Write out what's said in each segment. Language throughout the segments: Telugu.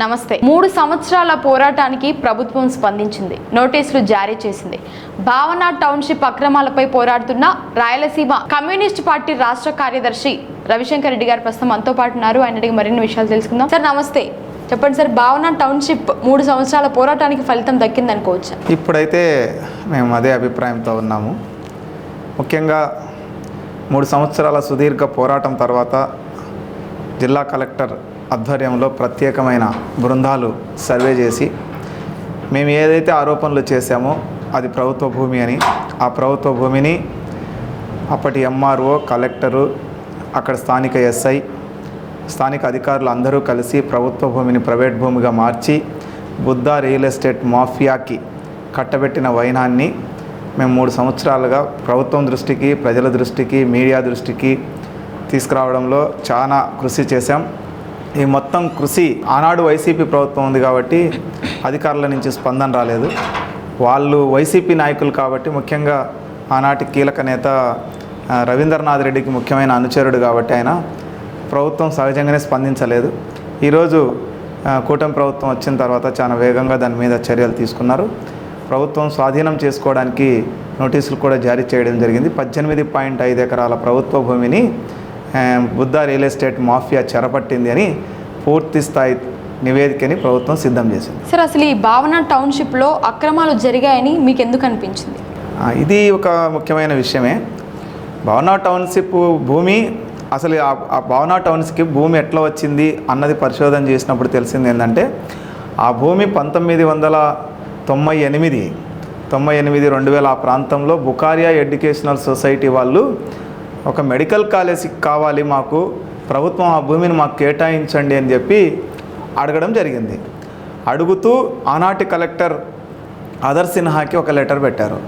నమస్తే. మూడు సంవత్సరాల పోరాటానికి ప్రభుత్వం స్పందించింది. నోటీసులు జారీ చేసింది. భావన టౌన్షిప్ అక్రమాలపై పోరాడుతున్న రాయలసీమ కమ్యూనిస్ట్ పార్టీ రాష్ట్ర కార్యదర్శి రవిశంకర్ రెడ్డి గారు ప్రస్తుతం మనతో పాటు ఉన్నారు. ఆయన అడిగి మరిన్ని విషయాలు తెలుసుకుందాం. సార్ నమస్తే. చెప్పండి సార్ భావన టౌన్షిప్ మూడు సంవత్సరాల పోరాటానికి ఫలితం దక్కింది అనుకోవచ్చు? ఇప్పుడైతే మేము అదే అభిప్రాయంతో ఉన్నాము. ముఖ్యంగా మూడు సంవత్సరాల సుదీర్ఘ పోరాటం తర్వాత జిల్లా కలెక్టర్ ఆధ్వర్యంలో ప్రత్యేకమైన బృందాలు సర్వే చేసి మేము ఏదైతే ఆరోపణలు చేశామో అది ప్రభుత్వ భూమి అని ఆ ప్రభుత్వ భూమిని అప్పటి ఎంఆర్ఓ కలెక్టరు అక్కడ స్థానిక ఎస్ఐ స్థానిక అధికారులు అందరూ కలిసి ప్రభుత్వ భూమిని ప్రైవేట్ భూమిగా మార్చి బుద్ధా రియల్ ఎస్టేట్ మాఫియాకి కట్టబెట్టిన వైనాన్ని మేము మూడు సంవత్సరాలుగా ప్రభుత్వం దృష్టికి ప్రజల దృష్టికి మీడియా దృష్టికి తీసుకురావడంలో చాలా కృషి చేశాం. ఈ మొత్తం కృషి ఆనాడు వైసీపీ ప్రభుత్వం ఉంది కాబట్టి అధికారుల నుంచి స్పందన రాలేదు. వాళ్ళు వైసీపీ నాయకులు కాబట్టి ముఖ్యంగా ఆనాటి కీలక నేత రవీంద్రనాథ్ రెడ్డికి ముఖ్యమైన అనుచరుడు కాబట్టి ఆయన ప్రభుత్వం సహజంగానే స్పందించలేదు. ఈరోజు కూటమి ప్రభుత్వం వచ్చిన తర్వాత చాలా వేగంగా దాని మీద చర్యలు తీసుకున్నారు. ప్రభుత్వం స్వాధీనం చేసుకోవడానికి నోటీసులు కూడా జారీ చేయడం జరిగింది. పద్దెనిమిది పాయింట్ ఐదు ఎకరాల ప్రభుత్వ భూమిని బుద్ధ రియల్ ఎస్టేట్ మాఫియా చెరపట్టింది అని పూర్తి స్థాయి నివేదికని ప్రభుత్వం సిద్ధం చేసింది. సార్ అసలు ఈ భావన టౌన్షిప్లో అక్రమాలు జరిగాయని మీకు ఎందుకు అనిపించింది ఇది ఒక ముఖ్యమైన విషయమే. భవనా టౌన్షిప్ భూమి అసలు ఆ- ఆ భవనా టౌన్స్కి భూమి ఎట్లా వచ్చింది అన్నది పరిశోధన చేసినప్పుడు తెలిసింది ఏంటంటే ఆ భూమి పంతొమ్మిది వందల తొంభై ఎనిమిది తొంభై ఎనిమిది రెండు వేల ఆ ప్రాంతంలో బుకారియా ఎడ్యుకేషనల్ సొసైటీ వాళ్ళు ఒక మెడికల్ కాలేజీకి కావాలి మాకు ప్రభుత్వం ఆ భూమిని మాకు కేటాయించండి అని చెప్పి అడగడం జరిగింది. అడుగుతూ ఆనాటి కలెక్టర్ అదర్ సిన్హాకి ఒక లెటర్ పెట్టారు.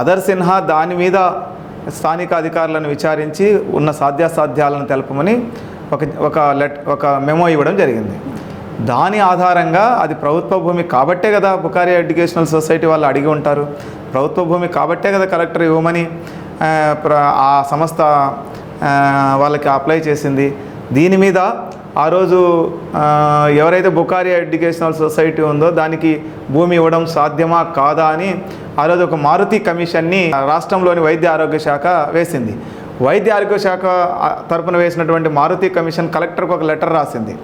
అదర్ సిన్హా దాని మీద స్థానిక అధికారులను విచారించి ఉన్న సాధ్యాసాధ్యాలను తెలపమని ఒక ఒక లెట్ ఒక మెమో ఇవ్వడం జరిగింది. దాని ఆధారంగా అది ప్రభుత్వ భూమి కాబట్టే కదా బుకారియా ఎడ్యుకేషనల్ సొసైటీ వాళ్ళు అడిగి ఉంటారు. ప్రభుత్వ భూమి కాబట్టే కదా కలెక్టర్ ఇవ్వమని ఆ, ప్ర- ఆ సంస్థ వాళ్ళకి అప్లై చేసింది. దీని మీద ఆ రోజు ఎవరైతే బుకారియా ఎడ్యుకేషనల్ సొసైటీ ఉందో దానికి భూమి ఇవ్వడం సాధ్యమా కాదా అని ఆ రోజు ఒక మారుతి కమిషన్ని రాష్ట్రంలోని వైద్య ఆరోగ్య శాఖ వేసింది. వైద్య ఆరోగ్య శాఖ తరపున వేసినటువంటి మారుతి కమిషన్ కలెక్టర్కి ఒక లెటర్ రాసింది.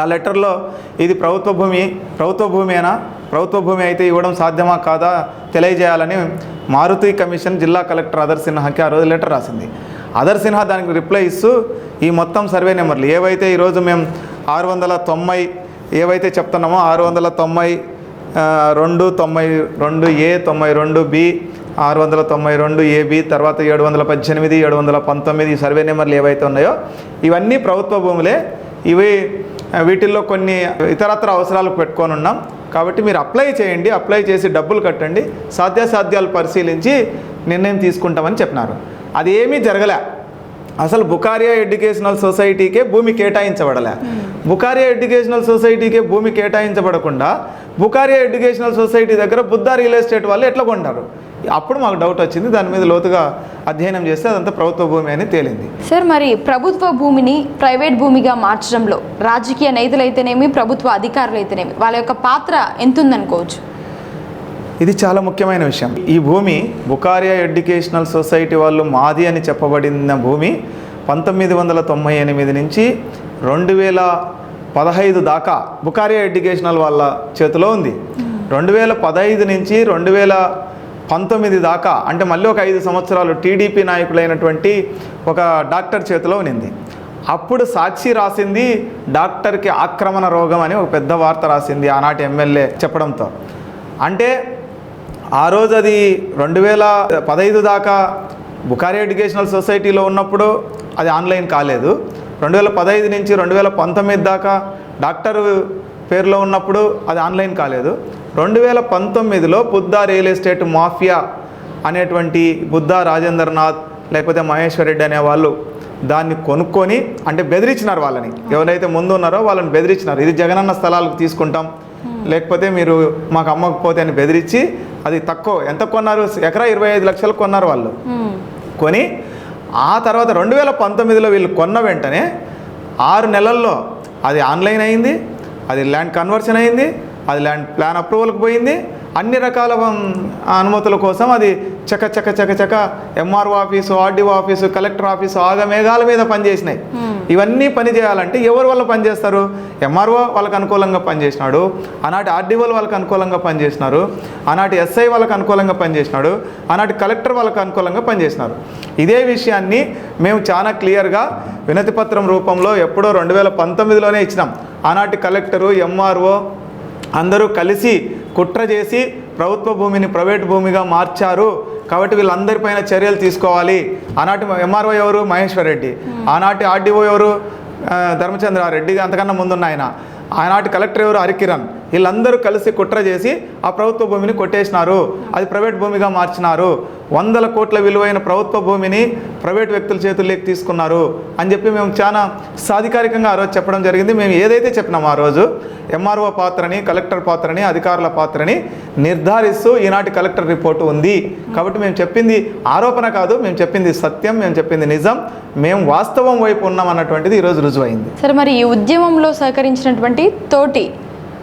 ఆ లెటర్లో ఇది ప్రభుత్వ భూమి ప్రభుత్వ భూమేనా ప్రభుత్వ భూమి అయితే ఇవ్వడం సాధ్యమా కాదా తెలియజేయాలని మారుతి కమిషన్ జిల్లా కలెక్టర్ అదర్ సిన్హాకి ఆ రోజు లెటర్ రాసింది. అదర్ సిన్హా దానికి రిప్లై ఇస్తూ ఈ మొత్తం సర్వే నెంబర్లు ఏవైతే ఈరోజు మేము ఆరు వందల తొంభై ఏవైతే చెప్తున్నామో ఆరు వందల తొంభై రెండు తొంభై రెండు ఏ తొంభై రెండు బి ఆరు వందల తొంభై రెండు ఏబి తర్వాత ఏడు వందల పద్దెనిమిది ఏడు వందల పంతొమ్మిది సర్వే నెంబర్లు ఏవైతే ఉన్నాయో ఇవన్నీ ప్రభుత్వ భూములే. ఇవి వీటిల్లో కొన్ని ఇతరత్ర అవసరాలకు పెట్టుకొని ఉన్నాం. కాబట్టి మీరు అప్లై చేయండి అప్లై చేసి డబ్బులు కట్టండి సాధ్యాసాధ్యాలు పరిశీలించి నిర్ణయం తీసుకుంటామని చెప్పినారు. అది ఏమీ జరగలే. అసలు బుకారియా ఎడ్యుకేషనల్ సొసైటీకే భూమి కేటాయించబడలే. బుకారియా ఎడ్యుకేషనల్ సొసైటీకే భూమి కేటాయించబడకుండా బుకారియా ఎడ్యుకేషనల్ సొసైటీ దగ్గర బుద్ధ రియల్ ఎస్టేట్ వాళ్ళు ఎట్లా కొంటారు? అప్పుడు మాకు డౌట్ వచ్చింది. దాని మీద లోతుగా అధ్యయనం చేస్తే అదంతా ప్రభుత్వ భూమి అని తేలింది. సార్ మరి ప్రభుత్వ భూమిని ప్రైవేట్ భూమిగా మార్చడంలో రాజకీయ నేతలైతేనేమి ప్రభుత్వ అధికారులైతేనేమి వాళ్ళ యొక్క పాత్ర ఎంతుందనుకోవచ్చు? ఇది చాలా ముఖ్యమైన విషయం. ఈ భూమి బుకారియా ఎడ్యుకేషనల్ సొసైటీ వాళ్ళు మాది అని చెప్పబడిన భూమి పంతొమ్మిది వందల తొంభై ఎనిమిది నుంచి రెండు వేల పదహైదు దాకా బుకారియా ఎడ్యుకేషనల్ వాళ్ళ చేతిలో ఉంది. రెండు వేల పదహైదు నుంచి రెండు వేల పంతొమ్మిది దాకా అంటే మళ్ళీ ఒక ఐదు సంవత్సరాలు టీడీపీ నాయకులైనటువంటి ఒక డాక్టర్ చేతిలో ఉన్నింది. అప్పుడు సాక్షి రాసింది డాక్టర్కి ఆక్రమణ రోగం అని ఒక పెద్ద వార్త రాసింది ఆనాటి ఎమ్మెల్యే చెప్పడంతో. అంటే ఆ రోజు అది రెండు వేల పదహైదు దాకా బుకారి ఎడ్యుకేషనల్ సొసైటీలో ఉన్నప్పుడు అది ఆన్లైన్ కాలేదు. రెండు వేల పదహైదు నుంచి రెండు వేల పంతొమ్మిది దాకా డాక్టర్ పేరులో ఉన్నప్పుడు అది ఆన్లైన్ కాలేదు. రెండు వేల పంతొమ్మిదిలో బుద్ధా రియల్ ఎస్టేట్ మాఫియా అనేటువంటి బుద్ధా రాజేంద్రనాథ్ లేకపోతే మహేశ్వర్ రెడ్డి అనే వాళ్ళు దాన్ని కొనుక్కొని అంటే బెదిరించినారు వాళ్ళని. ఎవరైతే ముందు ఉన్నారో వాళ్ళని బెదిరించినారు. ఇది జగనన్న స్థలాలకు తీసుకుంటాం. లేకపోతే మీరు మాకు అమ్మకపోతే అని బెదిరించి అది తక్కువ. ఎంత కొన్నారు? ఎకరా ఇరవై ఐదు లక్షలు కొన్నారు వాళ్ళు. కొని ఆ తర్వాత రెండు వేల పంతొమ్మిదిలో వీళ్ళు కొన్న వెంటనే ఆరు నెలల్లో అది ఆన్లైన్ అయింది అది ల్యాండ్ కన్వర్షన్ అయింది అది ల్యాండ్ ప్లాన్ అప్రూవల్కి పోయింది. అన్ని రకాల అనుమతుల కోసం అది చక చక చక చక MRO office RDO office collector office ఆగమేఘాల మీద పనిచేసినాయి. ఇవన్నీ పని చేయాలంటే ఎవరి వల్ల పనిచేస్తారు ఎంఆర్ఓ వాళ్ళకి అనుకూలంగా పనిచేసినాడు. ఆనాటి ఆర్డీఓలు వాళ్ళకి అనుకూలంగా పనిచేసినారు. ఆనాటి ఎస్ఐ వాళ్ళకి అనుకూలంగా పనిచేసినాడు. ఆనాటి కలెక్టర్ వాళ్ళకి అనుకూలంగా పనిచేసినారు. ఇదే విషయాన్ని మేము చాలా క్లియర్గా వినతి పత్రం రూపంలో ఎప్పుడో రెండు వేల పంతొమ్మిదిలోనే ఇచ్చినాం. ఆనాటి కలెక్టరు ఎంఆర్ఓ అందరూ కలిసి కుట్ర చేసి ప్రభుత్వ భూమిని ప్రైవేట్ భూమిగా మార్చారు. కాబట్టి వీళ్ళందరిపైన చర్యలు తీసుకోవాలి. ఆనాటి ఎంఆర్ఓ ఎవరు? మహేశ్వర్ రెడ్డి. ఆనాటి ఆర్డీఓ ఎవరు? ఆ, ధర్మచంద్రారెడ్డి. అంతకన్నా ముందున్న ఆయన. ఆనాటి కలెక్టర్ ఎవరు? హరికిరణ్. వీళ్ళందరూ కలిసి కుట్ర చేసి ఆ ప్రభుత్వ భూమిని కొట్టేసినారు. అది ప్రైవేట్ భూమిగా మార్చినారు. వందల కోట్ల విలువైన ప్రభుత్వ భూమిని ప్రైవేట్ వ్యక్తుల చేతుల్లోకి తీసుకున్నారు అని చెప్పి మేము చాలా సాధికారికంగా ఆ రోజు చెప్పడం జరిగింది. మేము ఏదైతే చెప్పినామో ఆ రోజు ఎంఆర్ఓ పాత్రని కలెక్టర్ పాత్రని అధికారుల పాత్రని నిర్ధారిస్తూ ఈనాటి కలెక్టర్ రిపోర్టు ఉంది. కాబట్టి మేము చెప్పింది ఆరోపణ కాదు మేము చెప్పింది సత్యం మేము చెప్పింది నిజం. మేము వాస్తవం వైపు ఉన్నాం అన్నటువంటిది ఈరోజు రుజువైంది. సరే మరి ఈ ఉద్యమంలో సహకరించినటువంటి తోటి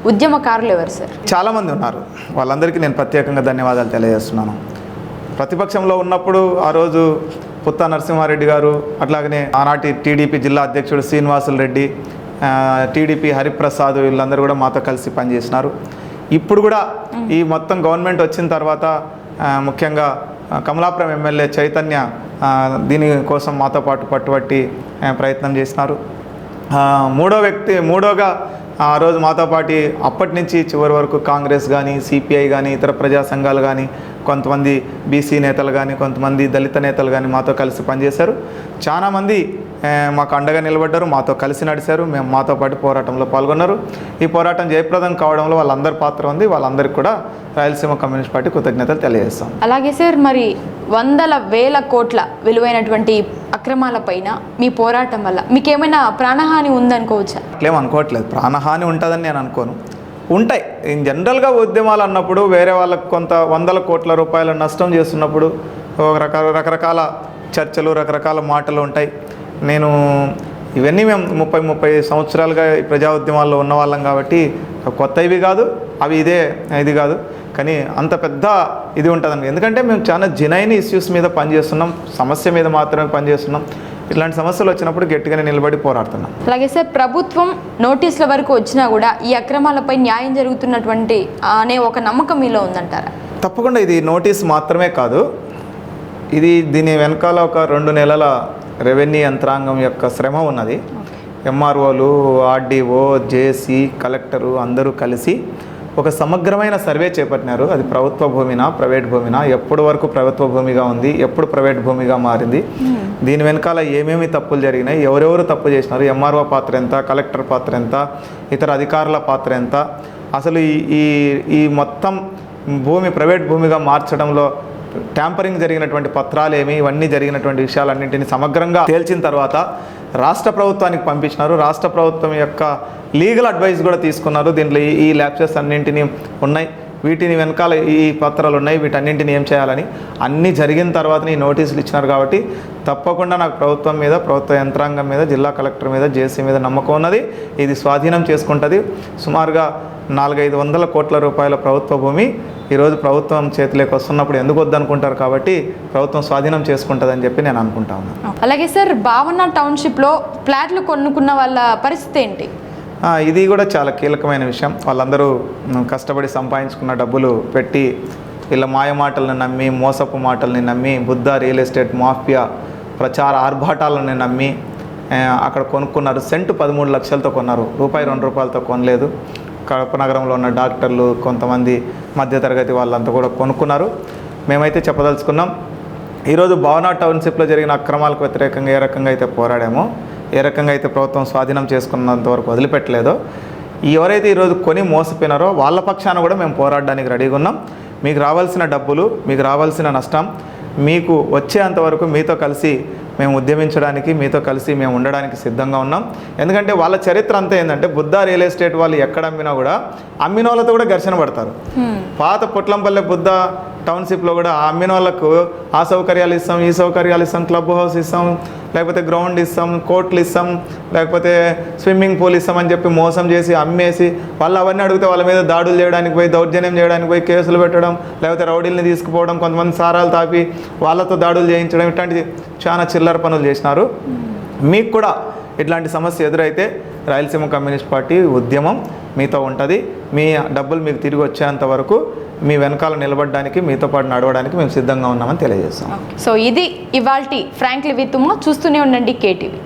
ఉద్యమకారులు ఎవరు సార్? చాలామంది ఉన్నారు. వాళ్ళందరికీ నేను ప్రత్యేకంగా ధన్యవాదాలు తెలియజేస్తున్నాను. ప్రతిపక్షంలో ఉన్నప్పుడు ఆ రోజు పుత్తా నరసింహారెడ్డి గారు అట్లాగనే ఆనాటి టీడీపీ జిల్లా అధ్యక్షుడు శ్రీనివాసులు రెడ్డి టీడీపీ హరిప్రసాద్ వీళ్ళందరూ కూడా మాతో కలిసి పనిచేసినారు. ఇప్పుడు కూడా ఈ మొత్తం గవర్నమెంట్ వచ్చిన తర్వాత ముఖ్యంగా కమలాపురం ఎమ్మెల్యే చైతన్య దీని కోసం మాతో పాటు పట్టుబట్టి ప్రయత్నం చేసినారు. మూడో వ్యక్తి మూడోగా ఆ రోజు మాతో పాటి అప్పటి నుంచి చివరి వరకు కాంగ్రెస్ కానీ సిపిఐ కానీ ఇతర ప్రజా సంఘాలు కానీ కొంతమంది బీసీ నేతలు కానీ కొంతమంది దళిత నేతలు కానీ మాతో కలిసి పనిచేశారు. చాలామంది మాకు అండగా నిలబడ్డారు మాతో కలిసి నడిచారు మేము మాతో పాటు పోరాటంలో పాల్గొన్నారు. ఈ పోరాటం జయప్రదం కావడంలో వాళ్ళందరి పాత్ర ఉంది. వాళ్ళందరికీ కూడా రాయలసీమ కమ్యూనిస్ట్ పార్టీ కృతజ్ఞతలు తెలియజేస్తాం. అలాగే సార్ మరి వందల వేల కోట్ల విలువైనటువంటి అక్రమాలపైన మీ పోరాటం వల్ల మీకేమైనా ప్రాణహాని ఉందనుకోవచ్చా? అట్లేం అనుకోవట్లేదు. ప్రాణహాని ఉంటుందని నేను అనుకోను. ఉంటాయి. ఇన్ జనరల్గా ఉద్యమాలు అన్నప్పుడు వేరే వాళ్ళకి కొంత వందల కోట్ల రూపాయల నష్టం చేస్తున్నప్పుడు రకరకాల చర్చలు రకరకాల మాటలు ఉంటాయి. నేను ఇవన్నీ మేము ముప్పై ముప్పై సంవత్సరాలుగా ఈ ప్రజా ఉద్యమాల్లో ఉన్న వాళ్ళం కాబట్టి కొత్త ఇవి కాదు అవి ఇదే ఇది కాదు. కానీ అంత పెద్ద ఇది ఉంటుందండి. ఎందుకంటే మేము చాలా జెనైన్ ఇష్యూస్ మీద పనిచేస్తున్నాం సమస్య మీద మాత్రమే పనిచేస్తున్నాం. ఇట్లాంటి సమస్యలు వచ్చినప్పుడు గట్టిగానే నిలబడి పోరాడుతున్నాం. అలాగే సార్ ప్రభుత్వం నోటీసుల వరకు వచ్చినా కూడా ఈ అక్రమాలపై న్యాయం జరుగుతున్నటువంటి అనే ఒక నమ్మకం మీలో ఉందంటారా? తప్పకుండా ఇది నోటీస్ మాత్రమే కాదు. ఇది దీని వెనకాల ఒక రెండు నెలల రెవెన్యూ యంత్రాంగం యొక్క శ్రమ ఉన్నది. ఎంఆర్ఓలు ఆర్డీఓ జేసీ కలెక్టరు అందరూ కలిసి ఒక సమగ్రమైన సర్వే చేపట్టినారు. అది ప్రభుత్వ భూమినా ప్రైవేట్ భూమినా ఎప్పటి వరకు ప్రభుత్వ భూమిగా ఉంది ఎప్పుడు ప్రైవేట్ భూమిగా మారింది దీని వెనకాల ఏమేమి తప్పులు జరిగినాయి ఎవరెవరు తప్పు చేసినారు ఎంఆర్ఓ పాత్ర ఎంత కలెక్టర్ పాత్ర ఎంత ఇతర అధికారుల పాత్ర ఎంత అసలు ఈ ఈ ఈ మొత్తం భూమి ప్రైవేట్ భూమిగా మార్చడంలో ట్యాంపరింగ్ జరిగినటువంటి పత్రాలు ఏమి ఇవన్నీ జరిగినటువంటి విషయాలన్నింటినీ సమగ్రంగా తేల్చిన తర్వాత రాష్ట్ర ప్రభుత్వానికి పంపించినారు. రాష్ట్ర ప్రభుత్వం యొక్క లీగల్ అడ్వైస్ కూడా తీసుకున్నారు. దీంట్లో ఈ- ఈ ల్యాప్సెస్ అన్నింటినీ ఉన్నాయి. వీటిని వెనకాల ఈ పత్రాలు ఉన్నాయి. వీటన్నింటిని ఏం చేయాలని అన్నీ జరిగిన తర్వాత ఈ నోటీసులు ఇచ్చినారు కాబట్టి తప్పకుండా నాకు ప్రభుత్వం మీద ప్రభుత్వ యంత్రాంగం మీద జిల్లా కలెక్టర్ మీద జేసీ మీద నమ్మకం ఉన్నది. ఇది స్వాధీనం చేసుకుంటుంది. సుమారుగా నాలుగైదు వందల కోట్ల రూపాయల ప్రభుత్వ భూమి ఈరోజు ప్రభుత్వం చేతిలోకి వస్తున్నప్పుడు ఎందుకు వద్దనుకుంటారు కాబట్టి ప్రభుత్వం స్వాధీనం చేసుకుంటుందని చెప్పి నేను అనుకుంటా ఉన్నాను. అలాగే సార్ భావన టౌన్షిప్లో ఫ్లాట్లు కొనుక్కున్న వాళ్ళ పరిస్థితి ఏంటి? ఇది కూడా చాలా కీలకమైన విషయం. వాళ్ళందరూ కష్టపడి సంపాదించుకున్న డబ్బులు పెట్టి వీళ్ళ మాయ మాటలను నమ్మి మోసపు మాటల్ని నమ్మి బుద్ధ రియల్ ఎస్టేట్ మాఫియా ప్రచార ఆర్భాటాలను నమ్మి అక్కడ కొనుక్కున్నారు. సెంటు పదమూడు లక్షలతో కొన్నారు. రూపాయి రెండు రూపాయలతో కొనలేదు. కడప నగరంలో ఉన్న డాక్టర్లు కొంతమంది మధ్యతరగతి వాళ్ళంతా కూడా కొనుక్కున్నారు. మేమైతే చెప్పదలుచుకున్నాం ఈరోజు భావనా టౌన్షిప్లో జరిగిన అక్రమాలకు వ్యతిరేకంగా ఏ రకంగా అయితే పోరాడామో ఏ రకంగా అయితే ప్రభుత్వం స్వాధీనం చేసుకున్నంత వరకు వదిలిపెట్టలేదో ఈ ఎవరైతే ఈరోజు కొని మోసపోయినారో వాళ్ళ పక్షాన కూడా మేము పోరాడడానికి రెడీగా ఉన్నాం. మీకు రావాల్సిన డబ్బులు మీకు రావాల్సిన నష్టం మీకు వచ్చేంత వరకు మీతో కలిసి మేము ఉద్యమించడానికి మీతో కలిసి మేము ఉండడానికి సిద్ధంగా ఉన్నాం. ఎందుకంటే వాళ్ళ చరిత్ర అంతా ఏంటంటే బుద్ధ రియల్ ఎస్టేట్ వాళ్ళు ఎక్కడ అమ్మినా కూడా అమ్మిన వాళ్ళతో కూడా ఘర్షణ పడతారు. పాత పొట్లంపల్లె బుద్ధ టౌన్షిప్లో కూడా అమ్మిన వాళ్ళకు ఆ సౌకర్యాలు ఇస్తాం ఈ సౌకర్యాలు ఇస్తాం క్లబ్ హౌస్ ఇస్తాం లేకపోతే గ్రౌండ్ ఇస్తాం కోట్లు ఇస్తాం లేకపోతే స్విమ్మింగ్ పూల్ ఇస్తాం అని చెప్పి మోసం చేసి అమ్మేసి వాళ్ళు అవన్నీ అడిగితే వాళ్ళ మీద దాడులు చేయడానికి పోయి దౌర్జన్యం చేయడానికి పోయి కేసులు పెట్టడం లేకపోతే రౌడీల్ని తీసుకుపోవడం కొంతమంది సారాలు తాపి వాళ్ళతో దాడులు చేయించడం ఇట్లాంటి చాలా చిల్లర పనులు చేసినారు. మీకు కూడా ఇట్లాంటి సమస్య ఎదురైతే రాయలసీమ కమ్యూనిస్ట్ పార్టీ ఉద్యమం మీతో ఉంటుంది. మీ డబ్బులు మీకు తిరిగి వచ్చేంత వరకు మీ వెనకాల నిలబడడానికి మీతో పాటు నడవడానికి మేము సిద్ధంగా ఉన్నామని తెలియజేస్తాం. సో ఇది ఇవాల్టి ఫ్రాంక్లీ విత్ చూస్తూనే ఉండండి కేటీవీ